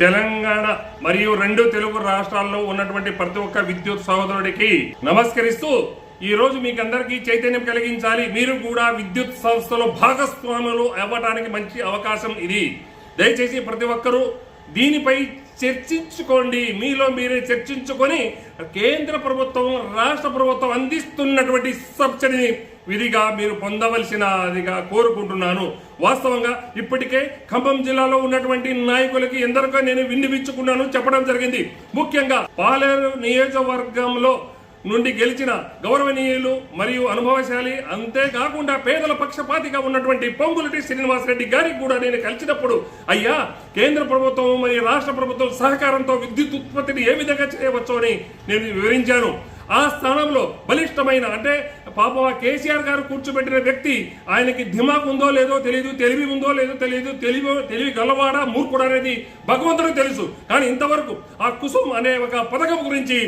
తెలంగాణ మరియు రెండు తెలుగు రాష్ట్రాల్లో ఉన్నటువంటి ప్రతి ఒక్క విద్యుత్ సహోదరుడికి నమస్కరిస్తూ ఈ రోజు మీకు అందరికీ చైతన్యం కలిగించాలి. మీరు కూడా విద్యుత్ సంస్థలో భాగస్వాములు అవ్వడానికి మంచి అవకాశం ఇది. దయచేసి ప్రతి ఒక్కరూ దీనిపై చర్చించుకోండి. మీలో మీరే చర్చించుకొని కేంద్ర ప్రభుత్వం రాష్ట్ర ప్రభుత్వం అందిస్తున్నటువంటి సబ్సిడీని విధిగా మీరు పొందవలసినదిగా కోరుకుంటున్నాను. వాస్తవంగా ఇప్పటికే ఖమ్మం జిల్లాలో ఉన్నటువంటి నాయకులకి ఎందరికో నేను విన్నవించుకున్నాను చెప్పడం జరిగింది. ముఖ్యంగా పాలేరు నియోజకవర్గంలో నుండి గెలిచిన గౌరవనీయులు మరియు అనుభవశాలి అంతేకాకుండా పేదల పక్షపాతిగా ఉన్నటువంటి పొంగులటి శ్రీనివాసరెడ్డి గారికి కూడా నేను కలిసినప్పుడు అయ్యా కేంద్ర ప్రభుత్వం మరియు రాష్ట్ర ప్రభుత్వం సహకారంతో విద్యుత్ ఉత్పత్తిని ఏ విధంగా చేయవచ్చో అని నేను వివరించాను. ఆ స్థానంలో బలిష్టమైన అంటే పాపం ఆ కేసీఆర్ గారు కూర్చోబెట్టిన వ్యక్తి ఆయనకి ధిమాక్ ఉందో లేదో తెలియదు తెలివి ఉందో లేదో తెలియదు తెలివి తెలివి గలవాడా మూర్ఖుడు అనేది భగవంతుడికి తెలుసు. కానీ ఇంతవరకు ఆ కుసుమ్ అనే ఒక పథకం గురించి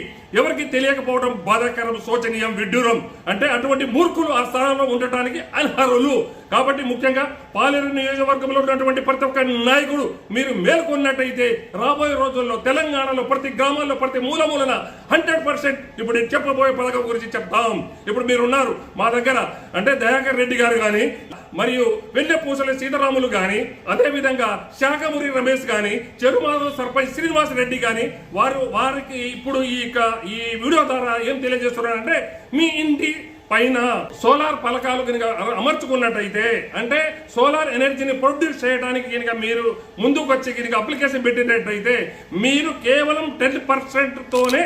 ఎవరికి తెలియకపోవడం బాధాకరం శోచనీయం విడ్డూరం. అంటే అటువంటి మూర్ఖులు ఆ స్థానంలో ఉండటానికి అనర్హులు కాబట్టి ముఖ్యంగా పాలేరు నియోజకవర్గంలో ఉన్నటువంటి ప్రతి ఒక్క నాయకుడు మీరు మేల్కొన్నట్టయితే రాబోయే రోజుల్లో తెలంగాణలో ప్రతి గ్రామాల్లో ప్రతి మూల మూలన హండ్రెడ్ పర్సెంట్ ఇప్పుడు చెప్పబోయే పథకం గురించి చెప్తాం ఇప్పుడు మీరు ఉన్నారు మా దగ్గర. అంటే దయాకర్ రెడ్డి గారు కానీ మరియు వెన్నెపూసల సీతారాములు కానీ అదేవిధంగా శాఖమూరి రమేష్ కానీ చెరుమాధవ సర్పంచ్ శ్రీనివాస్ రెడ్డి కానీ వారు వారికి ఇప్పుడు ఈ యొక్క- ఈ వీడియో ద్వారా ఏం తెలియజేస్తున్నారంటే మీ ఇంటి పైన సోలార్ పలకాలు కనుక అమర్చుకున్నట్టయితే అంటే సోలార్ ఎనర్జీని ప్రొడ్యూస్ చేయడానికి కనుక మీరు ముందుకు వచ్చి కనుక అప్లికేషన్ పెట్టినట్టయితే మీరు కేవలం టెన్ పర్సెంట్తోనే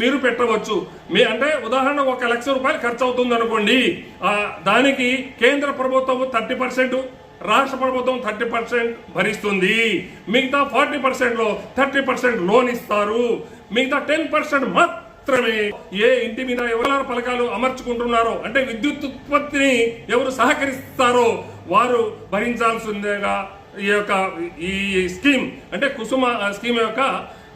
మీరు పెట్టవచ్చు. మీ అంటే ఉదాహరణ ఒక లక్ష రూపాయలు ఖర్చు అవుతుంది అనుకోండి దానికి కేంద్ర ప్రభుత్వం థర్టీ పర్సెంట్ రాష్ట్ర ప్రభుత్వం థర్టీ పర్సెంట్ భరిస్తుంది. మిగతా ఫార్టీ పర్సెంట్లో థర్టీ పర్సెంట్ లోన్ ఇస్తారు. మిగతా టెన్ పర్సెంట్ మాత్రమే ఏ ఇంటి మీద ఎవరు పలకాలు అమర్చుకుంటున్నారో అంటే విద్యుత్ ఉత్పత్తిని ఎవరు సహకరిస్తారో వారు భరించాల్సిందేగా ఈ యొక్క ఈ స్కీమ్ అంటే కుసుమ స్కీమ్ యొక్క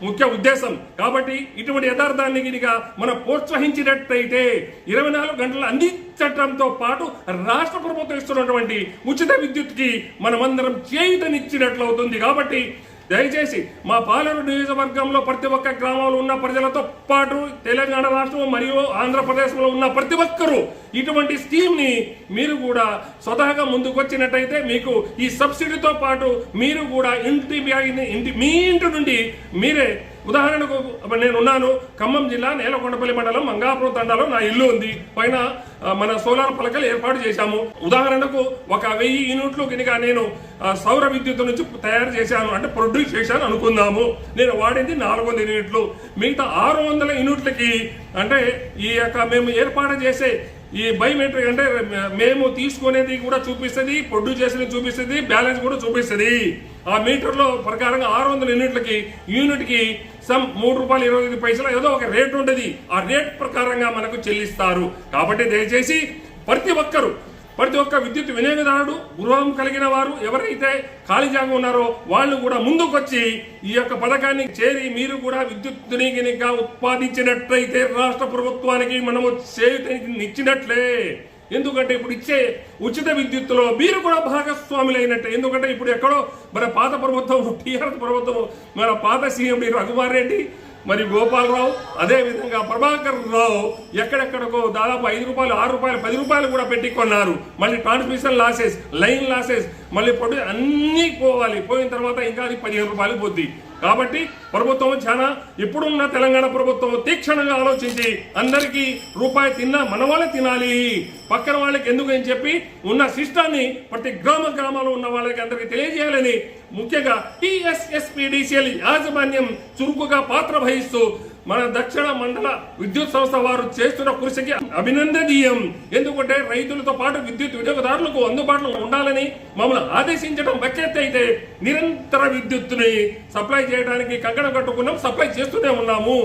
ముఖ్య ఉద్దేశం. కాబట్టి ఇటువంటి యథార్థాన్ని గినిక మనం ప్రోత్సహించినట్టయితే ఇరవై నాలుగు గంటలు అందించటంతో పాటు రాష్ట్ర ప్రభుత్వం ఇస్తున్నటువంటి ఉచిత విద్యుత్కి మనమందరం చేయుతనిచ్చినట్లు అవుతుంది కాబట్టి దయచేసి మా పాలెరు నియోజకవర్గంలో ప్రతి ఒక్క గ్రామంలో ఉన్న ప్రజలతో పాటు తెలంగాణ రాష్ట్రం మరియు ఆంధ్రప్రదేశ్లో ఉన్న ప్రతి ఒక్కరూ ఇటువంటి స్కీమ్ని మీరు కూడా స్వతహాగా ముందుకు వచ్చినట్టయితే మీకు ఈ సబ్సిడీతో పాటు మీరు కూడా ఇంటి ఇంటి మీ ఇంటి నుండి మీరే ఉదాహరణకు నేను ఉన్నాను ఖమ్మం జిల్లా నేలకొండపల్లి మండలం మంగాపురం తండాలో నా ఇల్లు ఉంది. పైన మన సోలార్ పలకలు ఏర్పాటు చేశాము. ఉదాహరణకు ఒక వెయ్యి యూనిట్లు కనుక నేను సౌర విద్యుత్ నుంచి తయారు చేశాను అంటే ప్రొడ్యూస్ చేశాను అనుకుందాము. నేను వాడింది నాలుగు వందల యూనిట్లు. మిగతా ఆరు వందల యూనిట్లకి అంటే ఈ యొక్క మేము ఏర్పాటు చేసే ఈ బయోమెట్రిక్ అంటే మేము తీసుకునేది కూడా చూపిస్తుంది పొడ్డు చేసేది చూపిస్తుంది బ్యాలెన్స్ కూడా చూపిస్తుంది. ఆ మీటర్లో ప్రకారంగా ఆరు వందల యూనిట్లకి యూనిట్కి సమ్ మూడు రూపాయలు ఇరవై ఐదు పైసలు ఏదో ఒక రేట్ ఉంటుంది ఆ రేట్ ప్రకారంగా మనకు చెల్లిస్తారు. కాబట్టి దయచేసి ప్రతి ఒక్కరు ప్రతి ఒక్క విద్యుత్ వినియోగదారుడు గృహం కలిగిన వారు ఎవరైతే ఖాళీ జాగా ఉన్నారో వాళ్ళు కూడా ముందుకొచ్చి ఈ యొక్క పథకాన్ని చేరి మీరు కూడా విద్యుత్తుని కనుక ఉత్పాదించినట్లయితే రాష్ట్ర ప్రభుత్వానికి మనము ఇచ్చినట్లే ఎందుకంటే ఇప్పుడు ఇచ్చే ఉచిత విద్యుత్తులో మీరు కూడా భాగస్వాములైనట్టే. ఎందుకంటే ఇప్పుడు ఎక్కడో మన పాత ప్రభుత్వం టీఆర్ఎస్ ప్రభుత్వం మన పాత సీఎం రఘుమారెడ్డి మరి గోపాలరావు అదేవిధంగా ప్రభాకర్ రావు ఎక్కడెక్కడికో దాదాపు ఐదు రూపాయలు ఆరు రూపాయలు పది రూపాయలు కూడా పెట్టి కొన్నారు. మళ్ళీ ట్రాన్స్మిషన్ లాసెస్ లైన్ లాసెస్ మళ్ళీ పొడి అన్నీ పోవాలి. పోయిన తర్వాత ఇంకా అది పదిహేను రూపాయలు పోద్ది. కాబట్టి ప్రభుత్వం చాలా ఇప్పుడున్న తెలంగాణ ప్రభుత్వం తీక్షణంగా ఆలోచించి అందరికీ రూపాయి తిన్నా మన వాళ్ళే తినాలి. పక్కన వాళ్ళకి ఎందుకు అని చెప్పి ఉన్న సిస్టాన్ని ప్రతి గ్రామ గ్రామాల్లో ఉన్న వాళ్ళకి అందరికీ తెలియజేయాలని ముఖ్యంగా టీఎస్ఎస్పీడీసీఎల్ యాజమాన్యం చురుకుగా పాత్ర వహిస్తూ మన దక్షిణ మండల విద్యుత్ సంస్థ వారు చేస్తున్న కృషికి అభినందనీయం. ఎందుకంటే రైతులతో పాటు విద్యుత్ వినియోగదారులకు అందుబాటులో ఉండాలని మమ్మల్ని ఆదేశించడం బకెత్ అయితే నిరంతర విద్యుత్తుని సప్లై చేయడానికి కంకణం కట్టుకున్నాం సప్లై చేస్తూనే ఉన్నాము.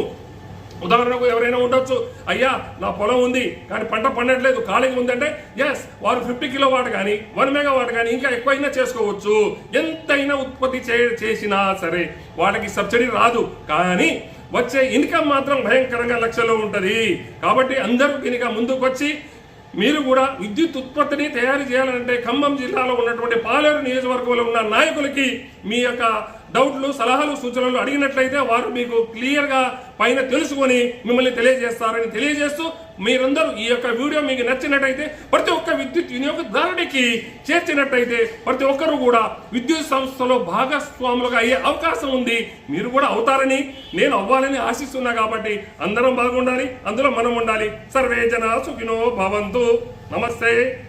ఉదాహరణకు ఎవరైనా ఉండొచ్చు అయ్యా నా పొలం ఉంది కానీ పంట పండట్లేదు ఖాళీగా ఉందంటే ఎస్ వారు ఫిఫ్టీ కిలో వాట్ కానీ వన్ మెగా వాట్ కానీ ఇంకా ఎక్కువైనా చేసుకోవచ్చు. ఎంతైనా ఉత్పత్తి చే చేసినా సరే వాళ్ళకి సబ్సిడీ రాదు. కానీ వచ్చే ఇన్కమ్ మాత్రం భయంకరంగా లక్షలో ఉంటుంది. కాబట్టి అందరూ కనుక ముందుకొచ్చి మీరు కూడా విద్యుత్ ఉత్పత్తిని తయారు చేయాలంటే ఖమ్మం జిల్లాలో ఉన్నటువంటి పాలేరు నియోజకవర్గంలో ఉన్న నాయకులకి మీ యొక్క డౌట్లు సలహాలు సూచనలు అడిగినట్లయితే వారు మీకు క్లియర్గా పైన తెలుసుకొని మిమ్మల్ని తెలియజేస్తారని తెలియజేస్తూ మీరందరూ ఈ యొక్క వీడియో మీకు నచ్చినట్టయితే ప్రతి ఒక్క విద్యుత్ వినియోగదారుడికి చేర్చినట్టయితే ప్రతి ఒక్కరు కూడా విద్యుత్ సంస్థలో భాగస్వాములుగా అయ్యే అవకాశం ఉంది. మీరు కూడా అవుతారని నేను అవ్వాలని ఆశిస్తున్నా కాబట్టి అందరం బాగుండాలి అందులో మనం ఉండాలి. సర్వే జన సుఖినో భవంతు. నమస్తే.